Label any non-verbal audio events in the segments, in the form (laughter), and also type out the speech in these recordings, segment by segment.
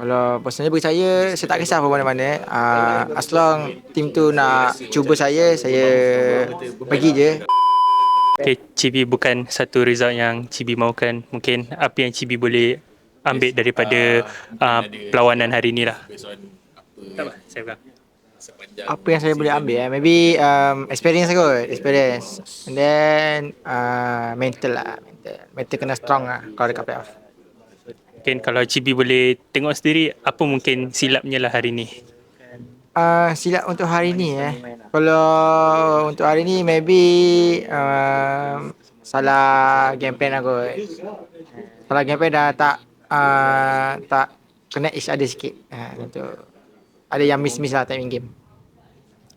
Kalau personally bagi saya, saya tak kisah apa mana-mana. Uh, as long team tu nak cuba saya, saya pergi je. Okay, Cibi bukan satu result yang Cibi mahukan. Mungkin apa yang Cibi boleh ambil daripada uh, perlawanan hari ni lah. Tak apa, saya pegang. Apa yang saya boleh ambil eh? Maybe um, experience kot, experience. And then uh, mental lah, mental. Mental kena strong lah kalau dekat playoff. Mungkin kalau Cibi boleh tengok sendiri, apa mungkin silapnya lah hari ni? Uh, silap untuk hari ni eh. Kalau untuk hari ni maybe um, salah game plan aku. Salah game plan dah tak uh, tak connect each other sikit. Uh, untuk ada yang miss-miss lah timing game.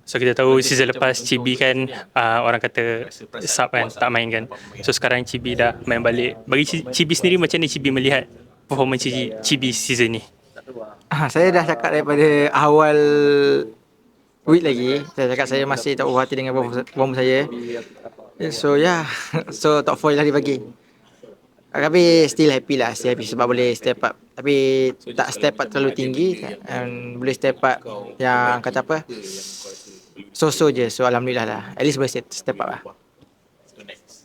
So kita tahu season lepas Cibi kan uh, orang kata sub kan, tak main kan. So sekarang Cibi dah main balik. Bagi Ci- Cibi sendiri macam ni Cibi melihat performance Cibi, Cibi season ni? Ah, saya dah cakap daripada awal week lagi. Saya cakap saya masih tak puas hati dengan perform saya. So yeah, (laughs) so top 4 lah dibagi. Ah, Tapi still happy lah, still happy sebab boleh step up. Tapi tak step up terlalu tinggi and boleh step up yang kata apa? So-so je. So alhamdulillah lah. At least boleh step, step up lah.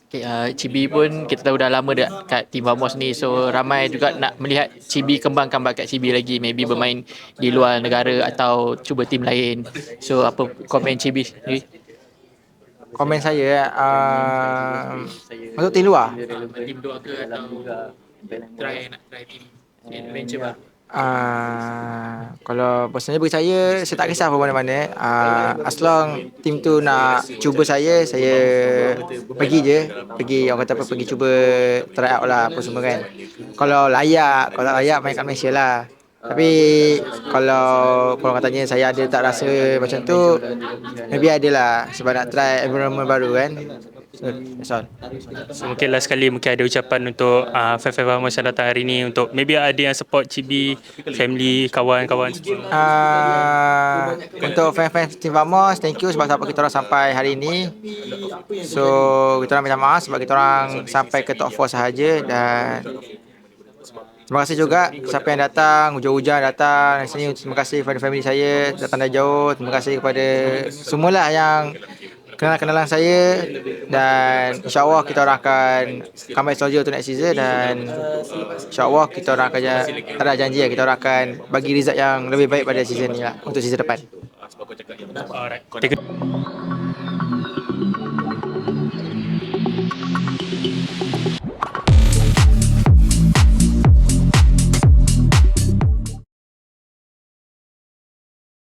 Uh, Cibi pun kita tahu dah lama dah kat Team Vamos ni. So ramai juga nak melihat Cibi kembangkan bakat Cibi lagi. Maybe bermain di luar negara atau cuba tim lain. So apa komen Cibi sendiri? Komen saya uh, untuk tim luar. tim luar ke atau try nak try tim adventure baru Uh, kalau personally bagi saya, saya tak kisah apa mana-mana. Uh, as long team tu nak cuba saya, saya pergi je. Pergi, orang kata apa, pergi cuba try out lah apa semua kan. Kalau layak, kalau tak layak main kat Malaysia lah. Tapi kalau kalau katanya saya ada tak rasa macam tu, maybe ada lah sebab nak try environment baru kan. So, mungkin last sekali mungkin ada ucapan untuk uh, fan-fan Vamos yang datang hari ni untuk maybe ada yang support Cibi, family, kawan-kawan semua. Uh, untuk fan-fan Team Vamos, thank you sebab support kita orang sampai hari ini. So, kita orang minta maaf sebab kita orang sampai ke top 4 sahaja dan terima kasih juga siapa yang datang, hujan-hujan datang di sini. Terima kasih kepada family saya datang dari jauh. Terima kasih kepada semualah yang kenalan-kenalan saya dan insyaAllah kita orang akan comeback soldier untuk next season dan insyaAllah kita orang akan ada janji lah, kita orang akan bagi result yang lebih baik pada season ni lah untuk season depan. Alright.